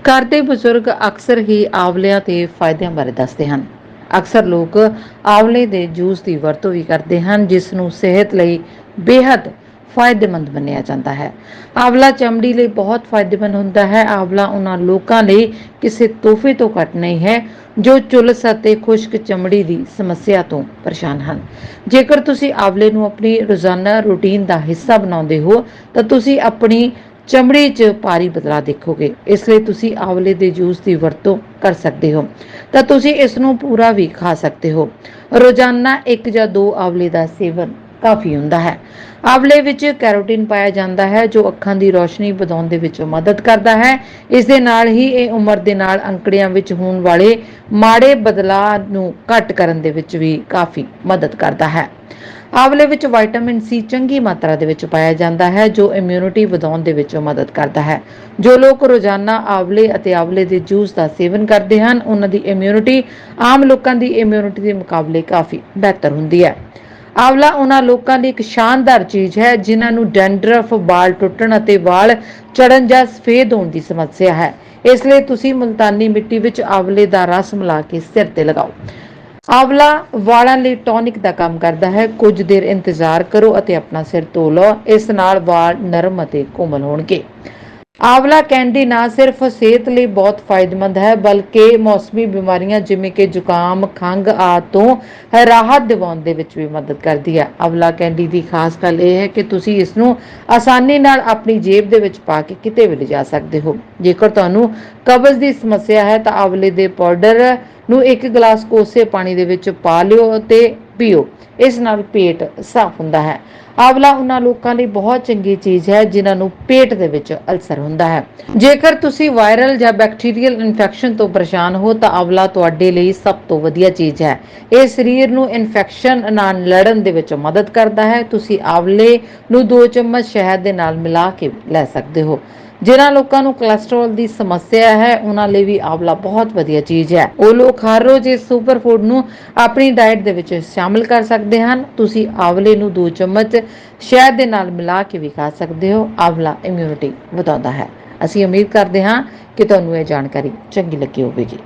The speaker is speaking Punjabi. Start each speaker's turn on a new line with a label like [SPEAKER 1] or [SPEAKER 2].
[SPEAKER 1] ਘਰ ਦੇ ਬਜ਼ੁਰਗ ਅਕਸਰ ਹੀ ਆਵਲਿਆਂ ਦੇ ਫਾਇਦਿਆਂ ਬਾਰੇ ਦੱਸਦੇ ਹਨ। ਅਕਸਰ ਲੋਕ ਆਵਲੇ ਦੇ ਜੂਸ ਦੀ ਵਰਤੋਂ ਵੀ ਕਰਦੇ ਹਨ, ਜਿਸ ਨੂੰ ਸਿਹਤ ਲਈ ਬੇहद ਫਾਇਦੇਮੰਦ ਮੰਨਿਆ ਜਾਂਦਾ ਹੈ। ਆਵਲਾ ਚਮੜੀ ਲਈ ਬਹੁਤ ਫਾਇਦੇਮੰਦ ਹੁੰਦਾ ਹੈ। ਆਵਲਾ ਉਹਨਾਂ ਲੋਕਾਂ ਲਈ ਕਿਸੇ ਤੋਹਫੇ ਤੋਂ ਘੱਟ ਨਹੀਂ ਹੈ, ਜੋ ਚੁਲਸ ਅਤੇ ਖੁਸ਼ਕ ਚਮੜੀ ਦੀ ਸਮੱਸਿਆ ਤੋਂ ਪਰੇਸ਼ਾਨ ਹਨ। ਜੇਕਰ ਤੁਸੀਂ ਆਵਲੇ ਨੂੰ ਆਪਣੀ ਰੋਜ਼ਾਨਾ ਰੁਟੀਨ ਦਾ ਹਿੱਸਾ ਬਣਾਉਂਦੇ ਹੋ, ਤਾਂ ਤੁਸੀਂ ਆਪਣੀ ਚਮੜੀ 'ਚ ਭਾਰੀ ਬਦਲਾਅ ਦੇਖੋਗੇ। ਇਸ ਲਈ ਤੁਸੀਂ ਆਵਲੇ ਦੇ ਜੂਸ ਦੀ ਵਰਤੋਂ ਕਰ ਸਕਦੇ ਹੋ। ਤਾਂ ਤੁਸੀਂ ਇਸ ਨੂੰ ਪੂਰਾ ਵੀ ਖਾ ਸਕਦੇ ਹੋ। ਰੋਜ਼ਾਨਾ ਇੱਕ ਜਾਂ ਦੋ ਆਵਲੇ ਦਾ ਸੇਵਨ ਕਾਫੀ ਹੁੰਦਾ ਹੈ। ਆਵਲੇ ਵਿੱਚ ਕੈਰੋਟਿਨ ਪਾਇਆ ਜਾਂਦਾ ਹੈ, ਜੋ ਅੱਖਾਂ ਦੀ ਰੋਸ਼ਨੀ ਵਧਾਉਣ ਦੇ ਵਿੱਚ ਮਦਦ ਕਰਦਾ ਹੈ। ਇਸ ਦੇ ਨਾਲ ਹੀ ਇਹ ਉਮਰ ਦੇ ਨਾਲ ਅੰਕੜਿਆਂ ਵਿੱਚ ਹੋਣ ਵਾਲੇ ਮਾੜੇ ਬਦਲਾਅ ਨੂੰ ਘੱਟ ਕਰਨ ਦੇ ਵਿੱਚ ਵੀ ਕਾਫੀ ਮਦਦ ਕਰਦਾ ਹੈ। ਆਵਲੇ ਵਿੱਚ ਵਿਟਾਮਿਨ ਸੀ ਚੰਗੀ ਮਾਤਰਾ ਦੇ ਵਿੱਚ ਪਾਇਆ ਜਾਂਦਾ ਹੈ, ਜੋ ਇਮਿਊਨਿਟੀ ਵਧਾਉਣ ਦੇ ਵਿੱਚ ਮਦਦ ਕਰਦਾ ਹੈ। ਜੋ ਲੋਕ ਰੋਜ਼ਾਨਾ ਆਵਲੇ ਅਤੇ ਆਵਲੇ ਦੇ ਜੂਸ ਦਾ ਸੇਵਨ ਕਰਦੇ ਹਨ, ਉਹਨਾਂ ਦੀ ਇਮਿਊਨਿਟੀ ਆਮ ਲੋਕਾਂ ਦੀ ਇਮਿਊਨਿਟੀ ਦੇ ਮੁਕਾਬਲੇ ਕਾਫੀ ਬਿਹਤਰ ਹੁੰਦੀ ਹੈ। ਆਵਲਾ ਉਹਨਾਂ ਲੋਕਾਂ ਲਈ ਇੱਕ ਸ਼ਾਨਦਾਰ ਚੀਜ਼ ਹੈ, ਜਿਨ੍ਹਾਂ ਨੂੰ ਡੈਂਡਰਫ, ਵਾਲ ਟੁੱਟਣ ਅਤੇ ਵਾਲ ਚੜਨ ਜਾਂ ਸਫੇਦ ਹੋਣ ਦੀ ਸਮੱਸਿਆ ਹੈ। ਇਸ ਲਈ ਤੁਸੀਂ ਮੁਲਤਾਨੀ ਮਿੱਟੀ ਵਿੱਚ ਆਵਲੇ ਦਾ ਰਸ ਮਿਲਾ ਕੇ ਸਿਰ ਤੇ ਲਗਾਓ। ਆਵਲਾ ਵਾਲਾਂ ਲਈ ਟੌਨਿਕ ਦਾ ਕੰਮ ਕਰਦਾ ਹੈ। ਕੁਝ ਦੇਰ ਇੰਤਜ਼ਾਰ ਕਰੋ ਅਤੇ ਆਪਣਾ ਸਿਰ ਧੋ ਲਓ। ਇਸ ਨਾਲ ਵਾਲ ਨਰਮ ਅਤੇ ਕੋਮਲ ਹੋਣਗੇ। ਆਵਲਾ ਕੈਂਡੀ ਨਾ ਸਿਰਫ ਸਿਹਤ ਲਈ ਬਹੁਤ ਫਾਇਦੇਮੰਦ ਹੈ, ਬਲਕਿ ਮੌਸਮੀ ਬਿਮਾਰੀਆਂ ਜਿਵੇਂ ਕਿ ਜ਼ੁਕਾਮ, ਖੰਘ ਆਦਿ ਤੋਂ ਰਾਹਤ ਦਿਵਾਉਣ ਦੇ ਵਿੱਚ ਵੀ ਮਦਦ ਕਰਦੀ ਹੈ। ਆਵਲਾ ਕੈਂਡੀ ਦੀ ਖਾਸ ਗੱਲ ਇਹ ਹੈ ਕਿ ਤੁਸੀਂ ਇਸ ਨੂੰ ਆਸਾਨੀ ਨਾਲ ਆਪਣੀ ਜੇਬ ਦੇ ਵਿੱਚ ਪਾ ਕੇ ਕਿਤੇ ਵੀ ਲਿਜਾ ਸਕਦੇ ਹੋ। ਜੇਕਰ ਤੁਹਾਨੂੰ ਕਬਜ਼ ਦੀ ਸਮੱਸਿਆ ਹੈ ਤਾਂ ਆਵਲੇ ਦੇ ਪਾਊਡਰ ਨੂੰ ਇੱਕ ਗਲਾਸ ਕੋਸੇ ਪਾਣੀ ਦੇ ਵਿੱਚ ਪਾ ਲਿਓ ਅਤੇ ਪੀਓ। ਇਸ ਨਾਲ ਪੇਟ ਸਾਫ਼ ਹੁੰਦਾ ਹੈ। ਆਵਲਾ ਉਹਨਾਂ ਲੋਕਾਂ ਲਈ ਬਹੁਤ ਚੰਗੀ ਚੀਜ਼ ਹੈ, ਜਿਨ੍ਹਾਂ ਨੂੰ ਪੇਟ ਦੇ ਵਿੱਚ ਅਲਸਰ ਹੁੰਦਾ ਹੈ। ਜੇਕਰ ਤੁਸੀਂ ਵਾਇਰਲ ਜਾਂ ਬੈਕਟੀਰੀਅਲ ਇਨਫੈਕਸ਼ਨ ਤੋਂ ਪਰੇਸ਼ਾਨ ਹੋ, ਤਾਂ ਆਵਲਾ ਤੁਹਾਡੇ ਲਈ ਸਭ ਤੋਂ ਵਧੀਆ ਚੀਜ਼ ਹੈ। ਇਹ ਸਰੀਰ ਨੂੰ ਇਨਫੈਕਸ਼ਨ ਨਾਲ ਲੜਨ ਦੇ ਵਿੱਚ ਮਦਦ ਕਰਦਾ ਹੈ। ਤੁਸੀਂ ਆਵਲੇ ਨੂੰ 2 ਚਮਚ ਸ਼ਹਿਦ ਦੇ ਨਾਲ ਮਿਲਾ ਕੇ ਲੈ ਸਕਦੇ ਹੋ। ਜਿਨ੍ਹਾਂ ਲੋਕਾਂ ਨੂੰ ਕੋਲੇਸਟ੍ਰੋਲ ਦੀ ਸਮੱਸਿਆ ਹੈ, ਉਹਨਾਂ ਲਈ ਵੀ ਆਵਲਾ ਬਹੁਤ ਵਧੀਆ ਚੀਜ਼ ਹੈ। ਉਹ ਲੋਕ ਹਰ ਰੋਜ਼ ਇਸ ਸੁਪਰ ਫੂਡ ਨੂੰ ਆਪਣੀ ਡਾਈਟ ਦੇ ਵਿੱਚ ਸ਼ਾਮਿਲ ਕਰ ਸਕਦੇ ਹਨ। ਤੁਸੀਂ ਆਵਲੇ ਨੂੰ 2 ਚਮਚ ਸ਼ਹਿਦ ਦੇ ਨਾਲ ਮਿਲਾ ਕੇ ਵੀ ਖਾ ਸਕਦੇ ਹੋ। ਆਵਲਾ ਇਮਿਊਨਿਟੀ ਵਧਾਉਂਦਾ ਹੈ। ਅਸੀਂ ਉਮੀਦ ਕਰਦੇ ਹਾਂ ਕਿ ਤੁਹਾਨੂੰ ਇਹ ਜਾਣਕਾਰੀ ਚੰਗੀ ਲੱਗੀ ਹੋਵੇਗੀ।